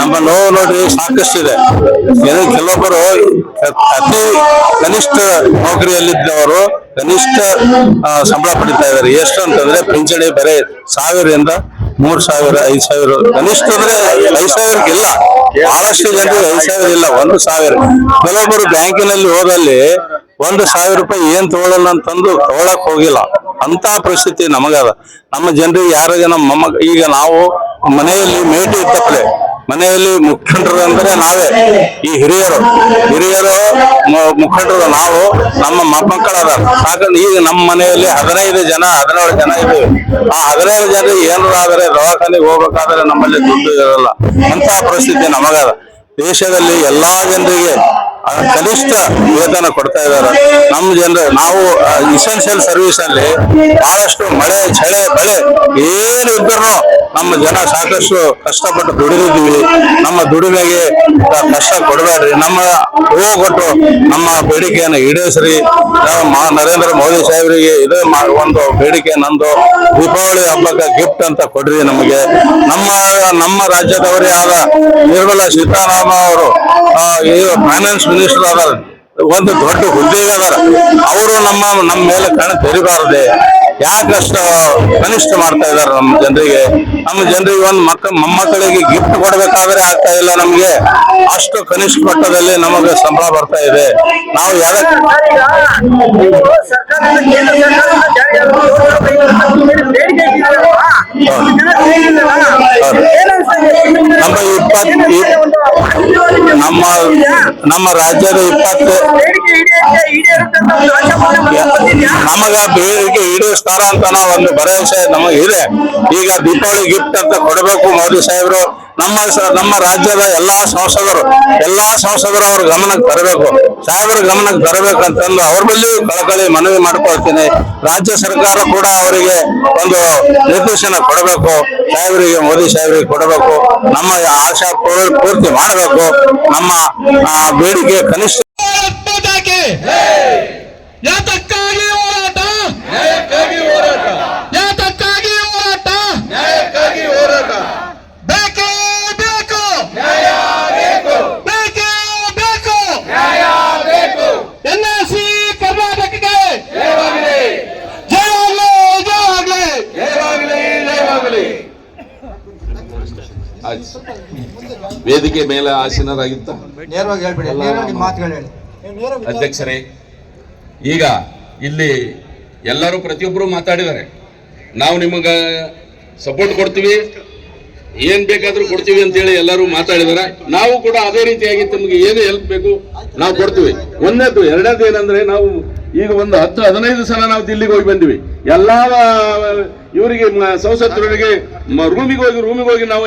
ನಮ್ಮ ನೋವು ನೋಡ್ರಿ ಸಾಕಷ್ಟಿದೆ ಏನು ಕೆಲವೊಬ್ಬರು ಅತಿ ಕನಿಷ್ಠ ನೌಕರಿಯಲ್ಲಿದ್ದವರು ಕನಿಷ್ಠ ಸಂಬಳ ಪಡಿತಾ ಇದ್ದಾರೆ. ಎಷ್ಟು ಅಂತಂದ್ರೆ ಪಿಂಚಣಿ ಬರೀ ಸಾವಿರದಿಂದ ಮೂರ್ ಸಾವಿರ, ಐದ್ ಸಾವಿರ. ಕನಿಷ್ಠ ಅಂದ್ರೆ ಐದ್ ಸಾವಿರಕ್ಕಿಲ್ಲ ಬಹಳಷ್ಟು ಜನರಿಗೆ ಐದ್ ಸಾವಿರ ಇಲ್ಲ, ಒಂದು ಸಾವಿರ. ಕೆಲವೊಬ್ಬರು ಬ್ಯಾಂಕಿನಲ್ಲಿ ಹೋದಲ್ಲಿ ಒಂದು ಸಾವಿರ ರೂಪಾಯಿ ಏನ್ ತಗೊಳ್ಳಲ್ಲ ಅಂತಂದು ತಗೊಳಕ್ ಹೋಗಿಲ್ಲ. ಅಂತ ಪರಿಸ್ಥಿತಿ ನಮಗದ. ನಮ್ಮ ಜನರಿಗೆ ಯಾರಿಗೆ ನಮ್ಮ ಮೊಮ್ಮಗ ಈಗ ನಾವು ಮನೆಯಲ್ಲಿ ಮೇಟಿ ಇದ್ದಪ್ಪಲೆ ಮನೆಯಲ್ಲಿ ಮುಖಂಡರು ಅಂದ್ರೆ ನಾವೇ, ಈ ಹಿರಿಯರು. ಹಿರಿಯರು ಮುಖಂಡರು ನಾವು, ನಮ್ಮ ಮೊಮ್ಮಕ್ಕಳದ ಸಾಕಂದ್ರೆ ಈಗ ನಮ್ಮ ಮನೆಯಲ್ಲಿ ಹದಿನೈದು ಜನ, ಹದಿನೇಳು ಜನ ಇದ್ದೀವಿ. ಆ ಹದಿನೈದು ಜನ ಏನು ಆದರೆ ದವಾಖಾನೆಗೆ ಹೋಗ್ಬೇಕಾದ್ರೆ ನಮ್ಮಲ್ಲಿ ದುಡ್ಡು ಇರಲ್ಲ. ಅಂತ ಪರಿಸ್ಥಿತಿ ನಮಗದ. ದೇಶದಲ್ಲಿ ಎಲ್ಲಾ ಜನರಿಗೆ ಕನಿಷ್ಠ ವೇತನ ಕೊಡ್ತಾ ಇದ್ದಾರೆ. ನಮ್ಮ ಜನರು, ನಾವು ಇಸೆನ್ಷಿಯಲ್ ಸರ್ವಿಸ್ ಅಲ್ಲಿ ಬಹಳಷ್ಟು ಮಳೆ, ಚಳೆ, ಬಳೆ ಏನು ಇದ್ದರೂ ನಮ್ಮ ಜನ ಸಾಕಷ್ಟು ಕಷ್ಟಪಟ್ಟು ದುಡಿದಿದ್ದೀವಿ. ನಮ್ಮ ದುಡಿಮೆಗೆ ಕಷ್ಟ ಕೊಡಬೇಡ್ರಿ. ನಮ್ಮ ಹೋಗೊಟ್ಟು ನಮ್ಮ ಬೇಡಿಕೆಯನ್ನು ಈಡೇರಿಸ್ರಿ. ನರೇಂದ್ರ ಮೋದಿ ಸಾಹೇಬರಿಗೆ ಇದೇ ಒಂದು ಬೇಡಿಕೆ ನಂದು. ದೀಪಾವಳಿ ಹಬ್ಬಕ್ಕೆ ಗಿಫ್ಟ್ ಅಂತ ಕೊಡ್ರಿ ನಮಗೆ. ನಮ್ಮ ನಮ್ಮ ರಾಜ್ಯದವರೇ ಆದ ನಿರ್ಮಲಾ ಸೀತಾರಾಮ ಅವರು ಫೈನಾನ್ಸ್ ಮಿನಿಸ್ಟರ್ ಅದಾರ. ಒಂದು ದೊಡ್ಡ ಹುದ್ದೆಗೆ ಅದಾರ. ಅವರು ನಮ್ಮ ನಮ್ಮ ಮೇಲೆ ಕಣ ತೆರಿಬಾರದೆ ಯಾಕಷ್ಟು ಕನಿಷ್ಠ ಮಾಡ್ತಾ ಇದಾರೆ ನಮ್ಮ ಜನರಿಗೆ? ನಮ್ಮ ಜನರಿಗೆ ಒಂದು ಮಕ್ಕ ಮೊಮ್ಮಕ್ಕಳಿಗೆ ಗಿಫ್ಟ್ ಕೊಡ್ಬೇಕಾದ್ರೆ ಆಗ್ತಾ ಇಲ್ಲ ನಮ್ಗೆ. ಅಷ್ಟು ಕನಿಷ್ಠ ಮಟ್ಟದಲ್ಲಿ ನಮಗೆ ಸಂಬಳ ಬರ್ತಾ ಇದೆ. ನಾವು ಯಾವ್ದಕ್ಕೆ ನಮ್ಮ ಇಪ್ಪತ್ ನಮ್ಮ ನಮ್ಮ ರಾಜ್ಯದ ಇಪ್ಪತ್ತು ನಮಗ ಬೇಡಿಕೆ ಈಡೇರಿಸ್ತಾರ ಅಂತ ನಾವು ಒಂದು ಭರವಸೆ ನಮಗೆ ಇದೆ ಈಗ ದೀಪಾವಳಿ ಗಿಫ್ಟ್ ಅಂತ ಕೊಡಬೇಕು ಮೋದಿ ಸಾಹೇಬರು. ನಮ್ಮ ನಮ್ಮ ರಾಜ್ಯದ ಎಲ್ಲಾ ಸಂಸದರು ಎಲ್ಲಾ ಸಂಸದರು ಅವ್ರ ಗಮನಕ್ಕೆ ತರಬೇಕು. ಸಾಹೇಬರ ಗಮನಕ್ಕೆ ತರಬೇಕಂತಂದು ಅವ್ರ ಬಳಿ ಕಳಕಳಿ ಮನವಿ ಮಾಡ್ಕೊಳ್ತೀನಿ. ರಾಜ್ಯ ಸರ್ಕಾರ ಕೂಡ ಅವರಿಗೆ ಒಂದು ನಿರ್ದೇಶನ ಕೊಡಬೇಕು. ಸಾಹೇಬರಿಗೆ, ಮೋದಿ ಸಾಹೇಬರಿಗೆ ಕೊಡಬೇಕು. ನಮ್ಮ ಆಶಾ ಪೂರ್- ಪೂರ್ತಿ ಮಾಡಬೇಕು. ನಮ್ಮ ಬೇಡಿಕೆ ಕನಿಷ್ಠ. ಆಯ್ತು. ವೇದಿಕೆ ಮೇಲೆ ಆಸೀನರಾಗಿತ್ತ ನೇರವಾಗಿ ಹೇಳ್ಬಿಡಿ ನೇರವಾಗಿ ಮಾತುಗಳು ಹೇಳಿ. ಅಧ್ಯಕ್ಷರೇ ಈಗ ಇಲ್ಲಿ ಎಲ್ಲರೂ ಪ್ರತಿಯೊಬ್ಬರು ಮಾತಾಡಿದ್ದಾರೆ. ನಾವು ನಿಮಗೆ ಸಪೋರ್ಟ್ ಕೊಡ್ತೀವಿ. ಏನ್ ಬೇಕಾದ್ರೂ ಕೊಡ್ತೀವಿ ಅಂತೇಳಿ ಎಲ್ಲರೂ ಮಾತಾಡಿದಾರೆ ನಾವು ಕೂಡ ಅದೇ ರೀತಿಯಾಗಿ ತಮಗೆ ಏನು ಹೆಲ್ಪ್ ಬೇಕು ನಾವು ಕೊಡ್ತೀವಿ. ಒಂದನೇದು ಎರಡನೇದು ಏನಂದ್ರೆ ನಾವು ಈಗ ಒಂದು ಹತ್ತು, ಹದಿನೈದು ಸಲ ನಾವು ದಿಲ್ಲಿಗೆ ಹೋಗಿ ಬಂದಿವಿ. ಎಲ್ಲಾ ಇವರಿಗೆ ಸಂಸತ್ತರಿಗೆ ರೂಮಿಗೆ ಹೋಗಿ ರೂಮಿಗೆ ಹೋಗಿ ನಾವು